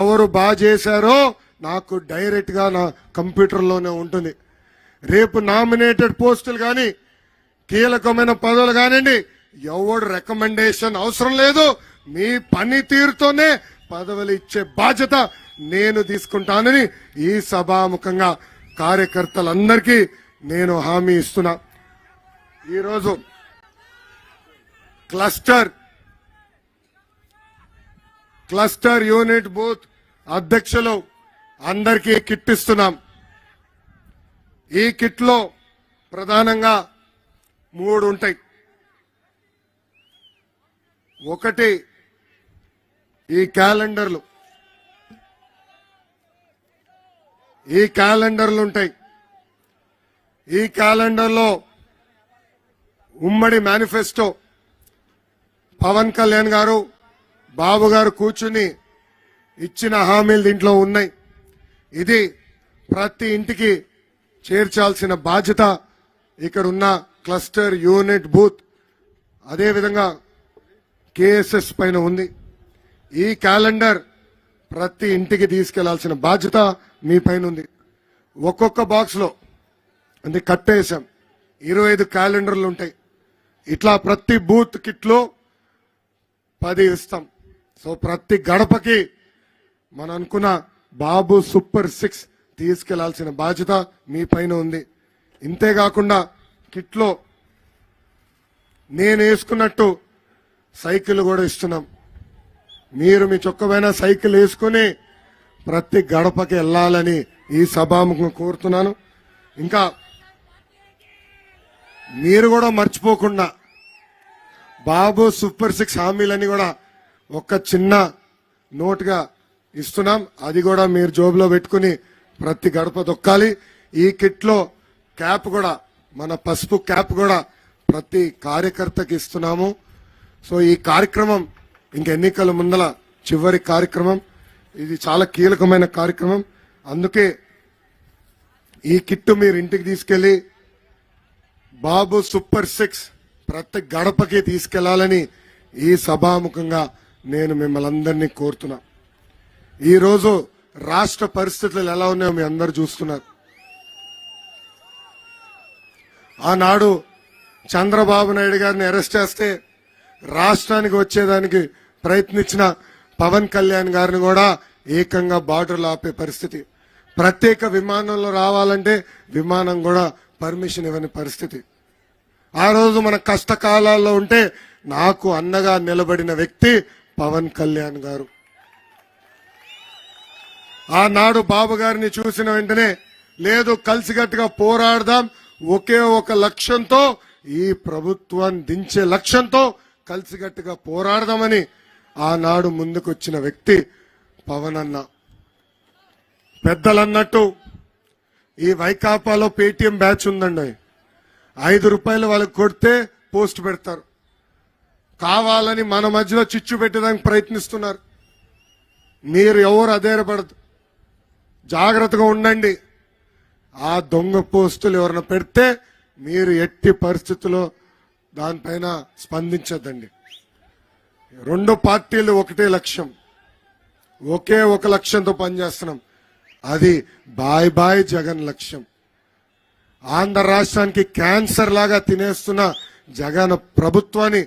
ఎవరు బాగా చేశారో నాకు డైరెక్ట్గా నా కంప్యూటర్లోనే ఉంటుంది. రేపు నామినేటెడ్ పోస్టులు కానీ కీలకమైన పదవులు కానివ్వండి ఎవడు రికమెండేషన్ అవసరం లేదు. మీ పనితీరుతోనే పదవులు ఇచ్చే బాధ్యత నేను తీసుకుంటానని ఈ సభాముఖంగా కార్యకర్తలందరికీ నేను హామీ ఇస్తున్నా. ఈరోజు క్లస్టర్ క్లస్టర్ యూనిట్ బూత్ అధ్యక్షులు అందరికీ కిట్ ఇస్తున్నాం ఈ కిట్లో ప్రధానంగా మూడు ఉంటాయి. ఒకటి ఈ క్యాలెండర్లు. ఈ క్యాలెండర్లు ఉంటాయి. ఈ క్యాలెండర్లో ఉమ్మడి మేనిఫెస్టో. పవన్ కళ్యాణ్ గారు బాబు గారు కూర్చుని ఇచ్చిన హామీలు దీంట్లో ఉన్నాయి. ఇది ప్రతి ఇంటికి చేర్చాల్సిన బాధ్యత ఇక్కడ ఉన్న క్లస్టర్ యూనిట్ బూత్. అదేవిధంగా కేఎస్ఎస్ పైన ఉంది. ఈ క్యాలెండర్ ప్రతి ఇంటికి తీసుకెళ్ళాల్సిన బాధ్యత మీ పైన ఉంది. ఒక్కొక్క బాక్స్లో అది కట్టేసాం ఇరవై ఐదు క్యాలెండర్లు ఉంటాయి. ఇట్లా ప్రతి బూత్ కిట్లో పది ఇస్తాం. సో ప్రతి గడపకి మనం అనుకున్న బాబు సూపర్ సిక్స్ తీసుకెళ్ళాల్సిన బాధ్యత మీ పైన ఉంది. ఇంతేకాకుండా కిట్లో నేను వేసుకున్నట్టు సైకిల్ కూడా ఇస్తున్నాం. మీరు మీ చొక్కమైన సైకిల్ వేసుకుని ప్రతి గడపకి వెళ్ళాలని ఈ సభాముఖం కోరుతున్నాను. ఇంకా మీరు కూడా మర్చిపోకుండా బాబు సూపర్ సిక్స్ హామీలని కూడా ఒక చిన్న నోట్గా ఇస్తున్నాం. అది కూడా మీరు జోబులో పెట్టుకుని ప్రతి గడప దొక్కాలి ఈ కిట్లో క్యాప్ కూడా మన పసుపు క్యాప్ కూడా ప్రతి కార్యకర్తకి ఇస్తున్నాము. సో ఈ కార్యక్రమం ఇంక ఎన్నికల ముందల చివరి కార్యక్రమం. ఇది చాలా కీలకమైన కార్యక్రమం. అందుకే ఈ కిట్టు మీరు ఇంటికి తీసుకెళ్ళి బాబు సూపర్ సిక్స్ ప్రతి గడపకి తీసుకెళ్ళాలని ఈ సభాముఖంగా నేను మిమ్మల్ని అందరినీ కోరుతున్నా. ఈరోజు రాష్ట్ర పరిస్థితులు ఎలా ఉన్నాయో మీ అందరు చూస్తున్నారు. ఆనాడు చంద్రబాబు నాయుడు గారిని అరెస్ట్ చేస్తే రాష్ట్రానికి వచ్చేదానికి ప్రయత్నించిన పవన్ కళ్యాణ్ గారిని కూడా ఏకంగా బార్డర్లు ఆపే పరిస్థితి. ప్రత్యేక విమానంలో రావాలంటే విమానం కూడా పర్మిషన్ ఇవ్వని పరిస్థితి. ఆ రోజు మన కష్టకాలాల్లో ఉంటే నాకు అన్నగా నిలబడిన వ్యక్తి పవన్ కళ్యాణ్ గారు. ఆనాడు బాబు గారిని చూసిన వెంటనే లేదు కలిసికట్టుగా పోరాడదాం. ఒకే ఒక లక్ష్యంతో ఈ ప్రభుత్వాన్ని దించే లక్ష్యంతో కలిసికట్టుగా పోరాడదామని ఆనాడు ముందుకొచ్చిన వ్యక్తి పవన్ అన్న పెద్దలన్నట్టు ఈ వైకాపాలో పేటిఎం బ్యాచ్ ఉందండి. ఐదు రూపాయలు వాళ్ళకి కొడితే పోస్ట్ పెడతారు. కావాలని మన మధ్యలో చిచ్చు పెట్టడానికి ప్రయత్నిస్తున్నారు. మీరు ఎవరు అధైర్యపడదు జాగ్రత్తగా ఉండండి. ఆ దొంగ పోస్టులు ఎవరైనా పెడితే మీరు ఎట్టి పరిస్థితుల్లో దానిపైన స్పందించద్దండి. రెండు పార్టీలు ఒకటే లక్ష్యం. ఒకే ఒక లక్ష్యంతో పనిచేస్తున్నాం. అది బాయ్ బాయ్ జగన్ లక్ష్యం. ఆంధ్ర రాష్ట్రానికి క్యాన్సర్ లాగా తినేస్తున్న జగన్ ప్రభుత్వాన్ని